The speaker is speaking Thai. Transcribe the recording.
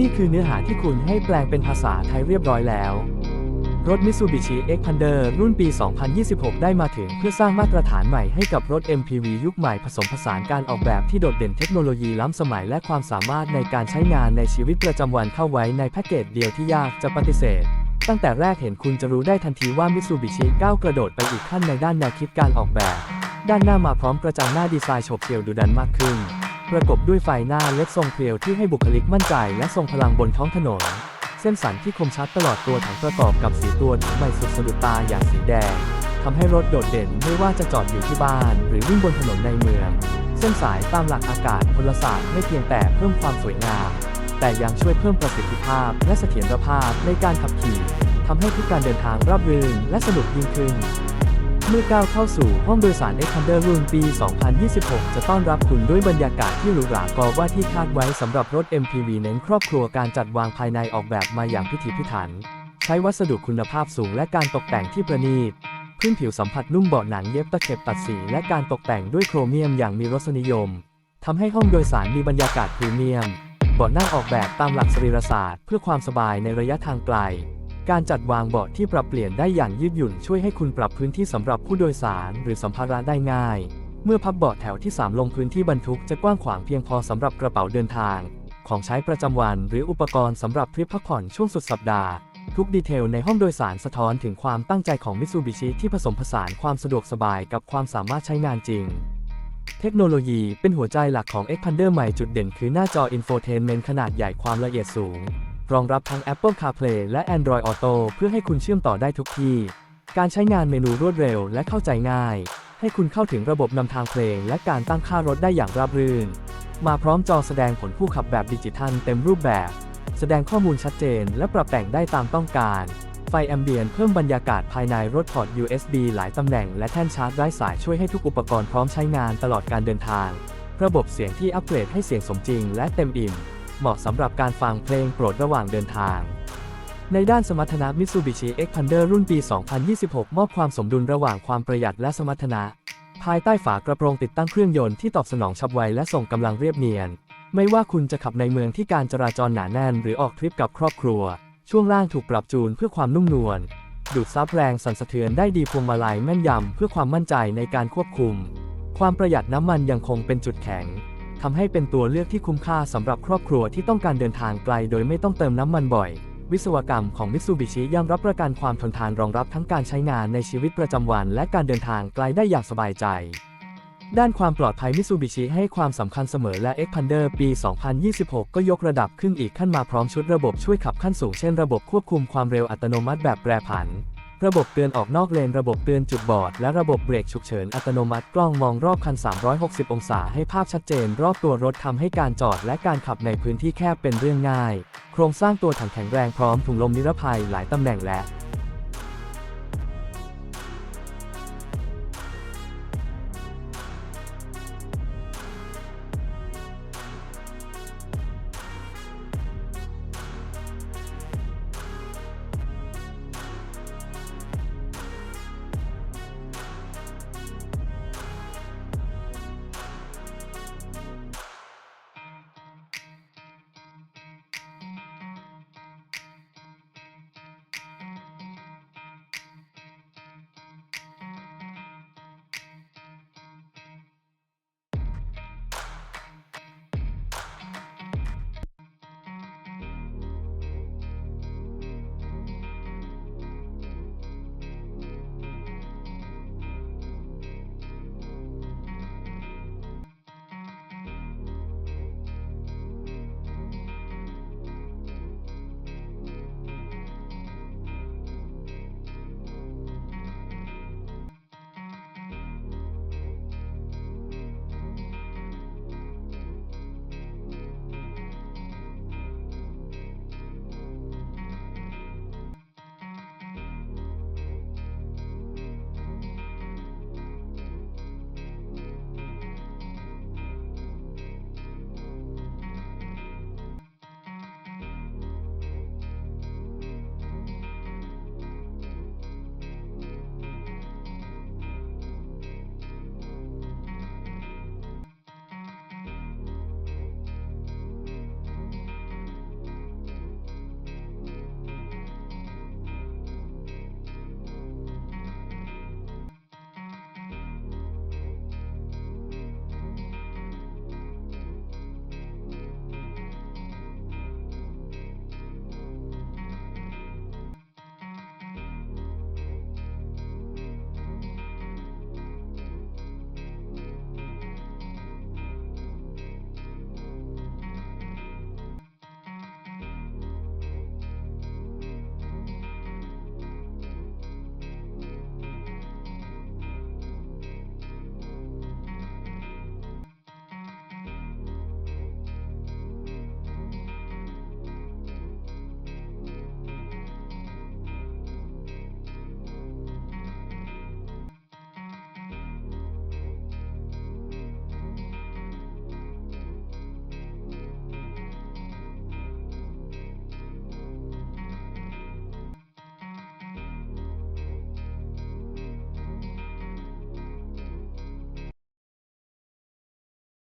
นี่คือเนื้อหาที่คุณให้แปลงเป็นภาษาไทยเรียบร้อยแล้ว รถ Mitsubishi Xpander รุ่นปี 2026 ได้มาถึงเพื่อสร้างมาตรฐานใหม่ให้กับรถ MPV ยุคใหม่ผสมผสานการออกแบบที่โดดเด่นเทคโนโลยีล้ำสมัยและความสามารถในการใช้งานในชีวิตประจำวันเข้าไว้ในแพ็กเกจเดียวที่ยากจะปฏิเสธตั้งแต่แรกเห็นคุณจะรู้ได้ทันทีว่า Mitsubishi ก้าวกระโดดไปอีกขั้นในด้านแนวคิดการออกแบบ ด้านหน้ามาพร้อมกระจังหน้าดีไซน์โฉบเฉี่ยวดุดันมากขึ้น ประกบด้วยไฟหน้าเล็กทรงเพรียวที่ให้บุคลิกมั่นใจและทรงพลังบนท้องถนน เส้นสันที่คมชัดตลอดตัวถังประกอบกับสีตัวถังใหม่สุดสะดุดตาอย่างสีแดงทำให้รถโดดเด่นไม่ว่าจะจอดอยู่ที่บ้าน หรือวิ่งบนถนนในเมือง เส้นสายตามหลักอากาศพลศาสตร์ไม่เพียงแต่เพิ่มความสวยงาม แต่ยังช่วยเพิ่มประสิทธิภาพและเสถียรภาพในการขับขี่ทำให้ทุกการเดินทางราบรื่นและสนุกยิ่งขึ้น เมื่อก้าวเข้าสู่ห้องโดยสาร Xpander รุ่นปี 2026 จะต้อนรับคุณด้วยบรรยากาศที่หรูหรากว่าที่คาดไว้สำหรับรถ MPV เน้นครอบครัวการจัดวางภายในออกแบบมาอย่างพิถีพิถัน ใช้วัสดุคุณภาพสูงและการตกแต่งที่ประณีต พื้นผิวสัมผัสนุ่มเบาะหนังเย็บตะเข็บตัดสี และการตกแต่งด้วยโครเมียมอย่างมีรสนิยมทำให้ห้องโดยสารมีบรรยากาศพรีเมียมเบาะนั่งออกแบบตามหลักสรีรศาสตร์ เพื่อความสบายในระยะทางไกล การจัดวางเบาะที่ปรับเปลี่ยนได้อย่างยืดหยุ่นช่วยให้คุณปรับพื้นที่สำหรับผู้โดยสารหรือสัมภาระได้ง่าย เมื่อพับเบาะแถวที่ 3 ลงพื้นที่บรรทุกจะกว้างขวางเพียงพอสำหรับกระเป๋าเดินทาง ของใช้ประจำวันหรืออุปกรณ์สำหรับทริปพักผ่อนช่วงสุดสัปดาห์ ทุกดีเทลในห้องโดยสารสะท้อนถึงความตั้งใจของมิ t ูบิชิที่ผสมผสานความสะดวกสบายกับความสามารถใช้งานจริงเทคโนโลยีเป็นหัวใจหลักของ Xpander ใหม่จุดเด่นคือหน้าจอ Infotainment ขนาดใหญ่ความละเอียดสูง รองรับทั้ง Apple CarPlay และ Android Auto เพื่อให้คุณเชื่อมต่อได้ทุกที่ การใช้งานเมนูรวดเร็วและเข้าใจง่าย ให้คุณเข้าถึงระบบนำทางเพลง และการตั้งค่ารถได้อย่างราบรื่น มาพร้อมจอแสดงผลผู้ขับแบบดิจิทัลเต็มรูปแบบ แสดงข้อมูลชัดเจน และปรับแต่งได้ตามต้องการ ไฟแอมเบียนเพิ่มบรรยากาศภายในรถพอร์ต USB หลายตำแหน่งและแท่นชาร์จไร้สายช่วยให้ทุกอุปกรณ์พร้อมใช้งานตลอดการเดินทาง ระบบเสียงที่อัปเกรดให้เสียงสมจริง และเต็มอิ่ม เหมาะสำหรับการฟังเพลงโปรดระหว่างเดินทาง ในด้านสมรรถนะ Mitsubishi Xpander รุ่นปี 2026 มอบความสมดุลระหว่างความประหยัดและสมรรถนะ ภายใต้ฝากระโปรงติดตั้งเครื่องยนต์ที่ตอบสนองฉับไวและส่งกำลังเรียบเนียน ไม่ว่าคุณจะขับในเมืองที่การจราจรหนาแน่น หรือออกทริปกับครอบครัว ช่วงล่างถูกปรับจูนเพื่อความนุ่มนวลดูดซับแรงสั่นสะเทือนได้ดีพวงมาลัยแม่นยำเพื่อความมั่นใจในการควบคุม ความประหยัดน้ำมันยังคงเป็นจุดแข็ง ทำให้เป็นตัวเลือกที่คุ้มค่าสำหรับครอบครัวที่ต้องการเดินทางไกลโดยไม่ต้องเติมน้ำมันบ่อย วิศวกรรมของ Mitsubishi ยังรับประกันความทนทานรองรับทั้งการใช้งานในชีวิตประจำวัน และการเดินทางไกลได้อย่างสบายใจ ด้านความปลอดภัย Mitsubishi ให้ความสำคัญเสมอและ Xpander ปี 2026 ก็ยกระดับขึ้นอีกขั้นมาพร้อมชุดระบบช่วยขับขั้นสูงเช่นระบบควบคุมความเร็วอัตโนมัติแบบแปรผัน ระบบเตือนออกนอกเลน ระบบเตือนจุดบอด และระบบเบรกฉุกเฉินอัตโนมัติ กล้องมองรอบคัน 360 องศาให้ภาพชัดเจน รอบตัวรถทำให้การจอดและการขับในพื้นที่แคบเป็นเรื่องง่าย โครงสร้างตัวถังแข็งแรงพร้อมถุงลมนิรภัยหลายตำแหน่งและ